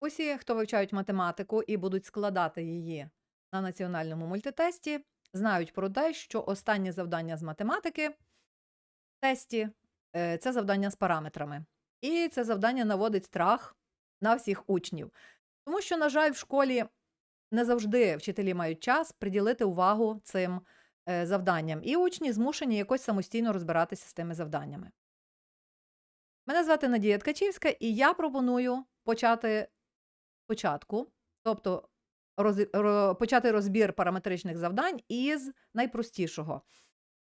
Усі, хто вивчають математику і будуть складати її на національному мультитесті, знають про те, що останнє завдання з математики в тесті е, це завдання з параметрами. І це завдання наводить страх на всіх учнів. Тому що, на жаль, в школі не завжди вчителі мають час приділити увагу цим е, завданням, і учні змушені якось самостійно розбиратися з тими завданнями. Мене звати Надія Ткачівська, і я пропоную почати спочатку, тобто роз- ро- почати розбір параметричних завдань із найпростішого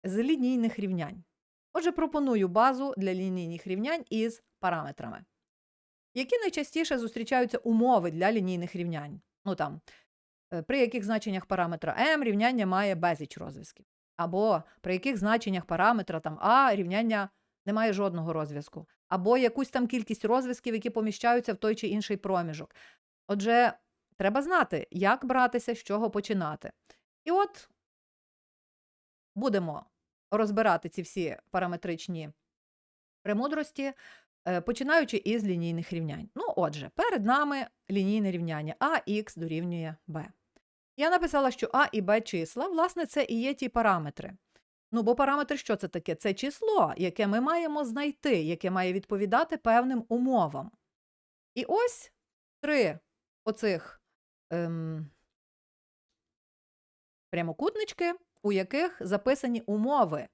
з лінійних рівнянь. Отже, пропоную базу для лінійних рівнянь із параметрами. Які найчастіше зустрічаються умови для лінійних рівнянь? Ну там, е, при яких значеннях параметра m рівняння має безліч розв'язків. Або при яких значеннях параметра там а рівняння не має жодного розв'язку. Або якусь там кількість розв'язків, які поміщаються в той чи інший проміжок. Отже, треба знати, як братися, з чого починати. І от будемо розбирати ці всі параметричні премудрості, е, починаючи із лінійних рівнянь. Ну, отже, перед нами лінійне рівняння ax дорівнює b. Я написала, що а і b числа, власне, це і є ті параметри. Ну, бо параметр що це таке? Це число, яке ми маємо знайти, яке має відповідати певним умовам. І ось три оцих ем, прямокутнички, у яких записані умови,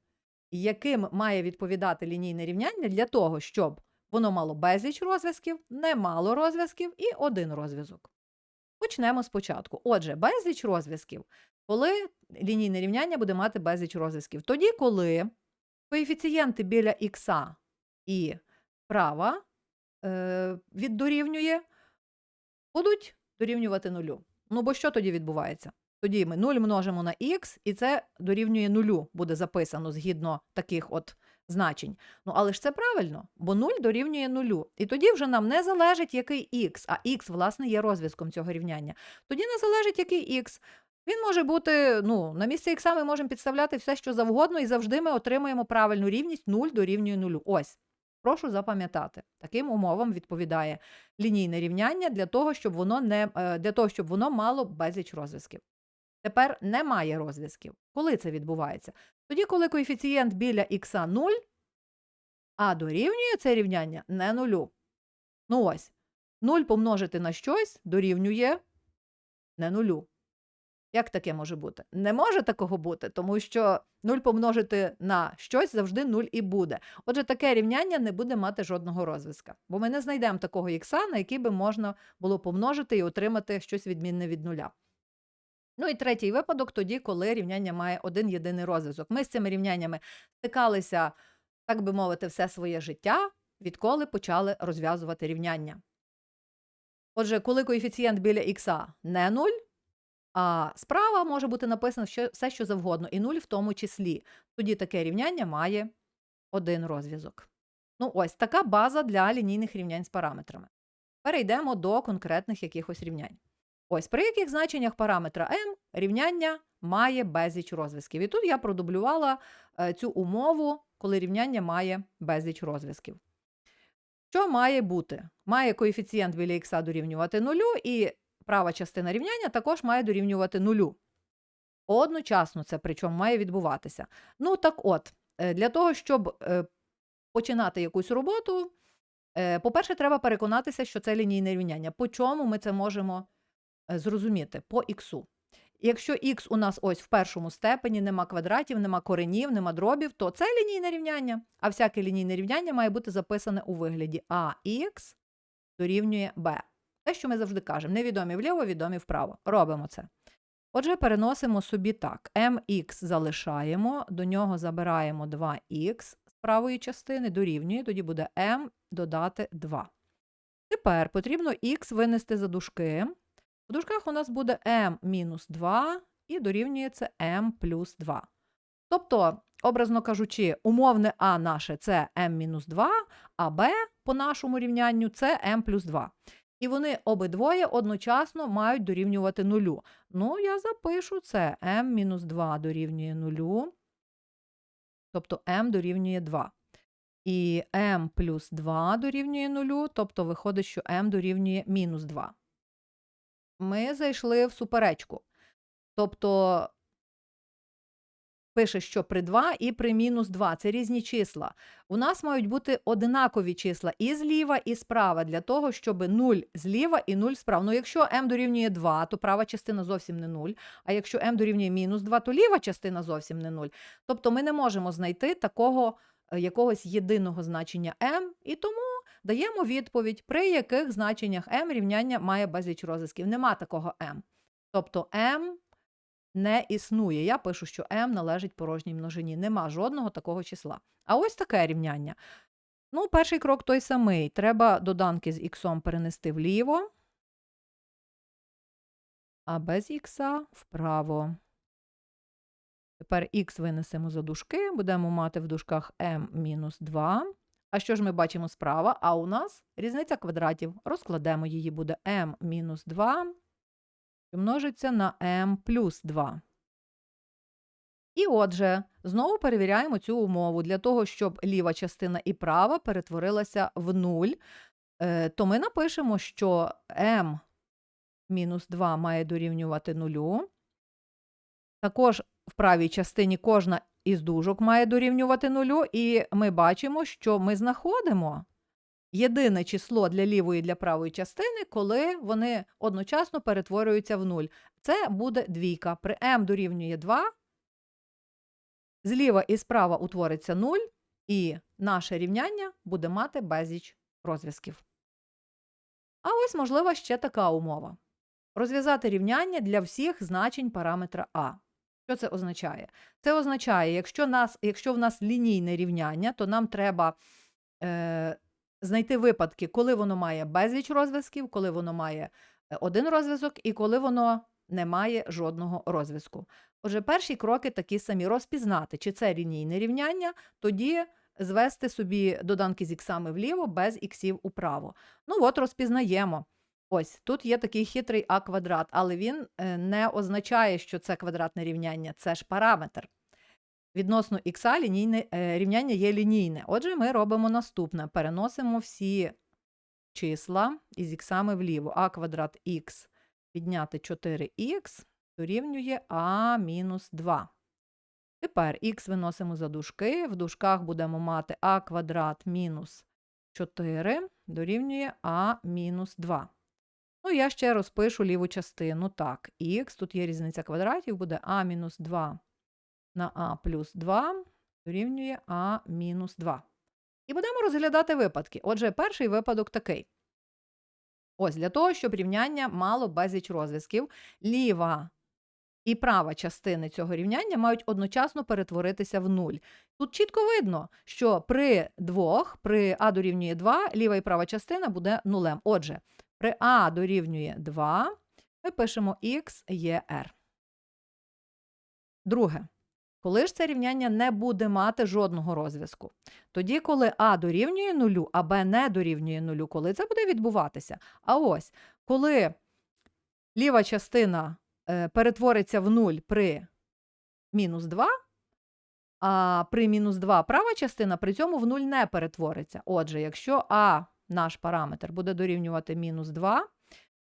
яким має відповідати лінійне рівняння для того, щоб воно мало безліч розв'язків, не мало розв'язків і один розв'язок. Почнемо спочатку. Отже, безліч розв'язків, коли лінійне рівняння буде мати безліч розв'язків. Тоді, коли коефіцієнти біля х і права е, віддорівнює, будуть дорівнювати нулю. Ну, бо що тоді відбувається? Тоді ми 0 множимо на х, і це дорівнює нулю, буде записано згідно таких от значень. Ну, але ж це правильно, бо 0 дорівнює нулю. І тоді вже нам не залежить, який х, а х, власне, є розв'язком цього рівняння. Тоді не залежить, який х. Він може бути, ну, на місце х ми можемо підставляти все, що завгодно, і завжди ми отримуємо правильну рівність 0 дорівнює нулю. Ось. Прошу запам'ятати. Таким умовам відповідає лінійне рівняння для того, щоб воно не е, для того, щоб воно мало безліч розв'язків. Тепер немає розв'язків. Коли це відбувається? Тоді, коли коефіцієнт біля х 0, а дорівнює це рівняння не нулю. Ну ось, 0 помножити на щось дорівнює не нулю. Як таке може бути? Не може такого бути, тому що 0 помножити на щось завжди 0 і буде. Отже, таке рівняння не буде мати жодного розв'язка, бо ми не знайдемо такого х, на який би можна було помножити і отримати щось відмінне від нуля. Ну і третій випадок тоді, коли рівняння має один єдиний розв'язок. Ми з цими рівняннями стикалися, так би мовити, все своє життя, відколи почали розв'язувати рівняння. Отже, коли коефіцієнт біля х не 0, а справа може бути написано що- все, що завгодно, і 0 в тому числі. Тоді таке рівняння має один розв'язок. Ну, ось така база для лінійних рівнянь з параметрами. Перейдемо до конкретних якихось рівнянь. Ось при яких значеннях параметра m рівняння має безліч розв'язків. І тут я продублювала е, цю умову, коли рівняння має безліч розв'язків. Що має бути? Має коефіцієнт біля х дорівнювати нулю, і права частина рівняння також має дорівнювати нулю. Одночасно це причому має відбуватися. Ну так от, е, для того, щоб е, починати якусь роботу, е, по-перше, треба переконатися, що це лінійне рівняння. По чому ми це можемо зрозуміти? По іксу. Якщо х у нас ось в першому степені, нема квадратів, нема коренів, нема дробів, то це лінійне рівняння. А всяке лінійне рівняння має бути записане у вигляді ax дорівнює b. Те, що ми завжди кажемо, невідомі вліво, відомі вправо. Робимо це. Отже, переносимо собі так. mx залишаємо, до нього забираємо 2х з правої частини, дорівнює, тоді буде m додати 2. Тепер потрібно х винести за дужки. В дужках у нас буде m мінус 2 і дорівнює це m плюс 2. Тобто, образно кажучи, умовне а наше це m мінус 2, а b по нашому рівнянню це m плюс 2. І вони обидвоє одночасно мають дорівнювати нулю. Ну, я запишу це m мінус 2 дорівнює нулю, тобто m дорівнює 2. І m плюс 2 дорівнює 0, тобто виходить, що m дорівнює мінус 2. Ми зайшли в суперечку. Тобто пише, що при 2 і при мінус 2 це різні числа. У нас мають бути одинакові числа і зліва, і справа, для того, щоб 0 зліва і 0 справа. Ну, якщо m дорівнює 2, то права частина зовсім не 0. А якщо m дорівнює мінус 2, то ліва частина зовсім не 0. Тобто ми не можемо знайти такого е, якогось єдиного значення m, і тому даємо відповідь, при яких значеннях m рівняння має безліч розв'язків. Нема такого m. Тобто m не існує. Я пишу, що m належить порожній множині. Нема жодного такого числа. А ось таке рівняння. Ну, перший крок той самий. Треба доданки з х перенести вліво, а без х вправо. Тепер х винесемо за дужки, будемо мати в дужках m-2. А що ж ми бачимо справа? А у нас різниця квадратів. Розкладемо її, буде m-2 що множиться на m плюс 2. І отже, знову перевіряємо цю умову. Для того, щоб ліва частина і права перетворилася в 0, е, то ми напишемо, що m мінус 2 має дорівнювати 0. Також в правій частині кожна із дужок має дорівнювати 0, і ми бачимо, що ми знаходимо єдине число для лівої і для правої частини, коли вони одночасно перетворюються в 0. Це буде двійка. При m дорівнює 2, зліва і справа утвориться 0, і наше рівняння буде мати безліч розв'язків. А ось можлива ще така умова. Розв'язати рівняння для всіх значень параметра А. Що це означає? Це означає, якщо, нас, якщо в нас лінійне рівняння, то нам треба е, знайти випадки, коли воно має безліч розв'язків, коли воно має е, один розв'язок і коли воно не має жодного розв'язку. Отже, перші кроки такі самі розпізнати, чи це лінійне рівняння, тоді звести собі доданки з іксами вліво, без іксів управо. Ну от розпізнаємо. Ось тут є такий хитрий а квадрат, але він е, не означає, що це квадратне рівняння, це ж параметр. Відносно х лінійне, е, рівняння є лінійне. Отже, ми робимо наступне: переносимо всі числа із іксами вліво. а квадрат х підняти 4х дорівнює а мінус 2. Тепер х виносимо за дужки. В дужках будемо мати а квадрат мінус 4 дорівнює а мінус 2. Ну, я ще розпишу ліву частину. Так, х, тут є різниця квадратів, буде а мінус 2 на а плюс 2 дорівнює а мінус 2. І будемо розглядати випадки. Отже, перший випадок такий. Ось для того, щоб рівняння мало безліч розв'язків, ліва і права частини цього рівняння мають одночасно перетворитися в нуль. Тут чітко видно, що при двох, при а дорівнює 2, ліва і права частина буде нулем. Отже, при а дорівнює 2, ми пишемо х є r. Друге. Коли ж це рівняння не буде мати жодного розв'язку? Тоді, коли А дорівнює нулю, а Б не дорівнює нулю, коли це буде відбуватися? А ось, коли ліва частина е, перетвориться в нуль при мінус 2, а при мінус 2 права частина при цьому в нуль не перетвориться. Отже, якщо А, наш параметр, буде дорівнювати мінус 2,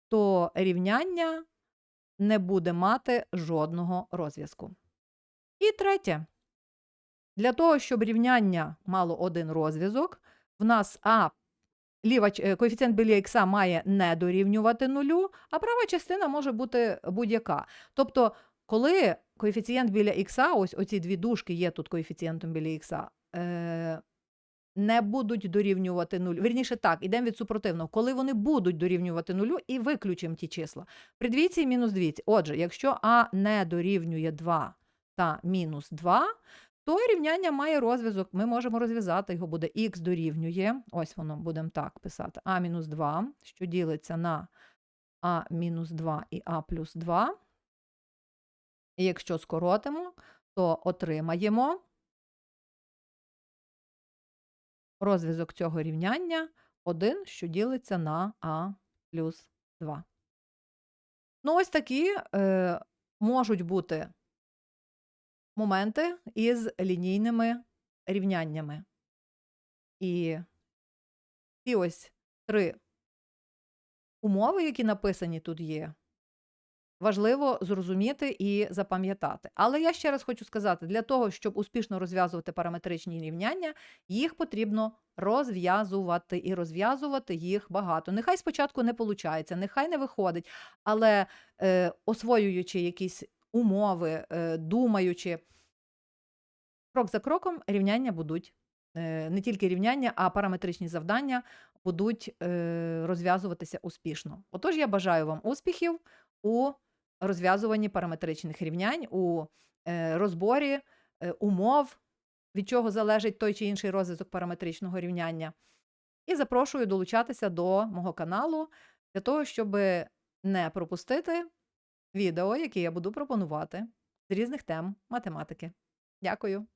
то рівняння не буде мати жодного розв'язку. І третє. Для того, щоб рівняння мало один розв'язок, в нас А ліва е, коефіцієнт біля х має не дорівнювати нулю, а права частина може бути будь-яка. Тобто, коли коефіцієнт біля х, ось оці дві дужки є тут коефіцієнтом біля х, е, не будуть дорівнювати нулю. Вірніше так, ідемо від супротивного. Коли вони будуть дорівнювати нулю, і виключимо ті числа. При двійці мінус двійці. Отже, якщо А не дорівнює 2 та мінус 2, то рівняння має розв'язок. Ми можемо розв'язати його, буде х дорівнює. Ось воно будемо так писати. А мінус 2, що ділиться на А мінус 2 і А плюс 2. І якщо скоротимо, то отримаємо розв'язок цього рівняння 1, що ділиться на А плюс 2. Ну, ось такі е, можуть бути моменти із лінійними рівняннями. І ці ось три умови, які написані тут є, важливо зрозуміти і запам'ятати. Але я ще раз хочу сказати: для того, щоб успішно розв'язувати параметричні рівняння, їх потрібно розв'язувати і розв'язувати їх багато. Нехай спочатку не виходить, нехай не виходить, але е, освоюючи якісь умови, е, думаючи, крок за кроком рівняння будуть. е, Не тільки рівняння, а параметричні завдання будуть е, розв'язуватися успішно. Отож, я бажаю вам успіхів у розв'язуванні параметричних рівнянь, у е, розборі умов, від чого залежить той чи інший розв'язок параметричного рівняння. І запрошую долучатися до мого каналу для того, щоб не пропустити відео, які я буду пропонувати з різних тем математики. Дякую.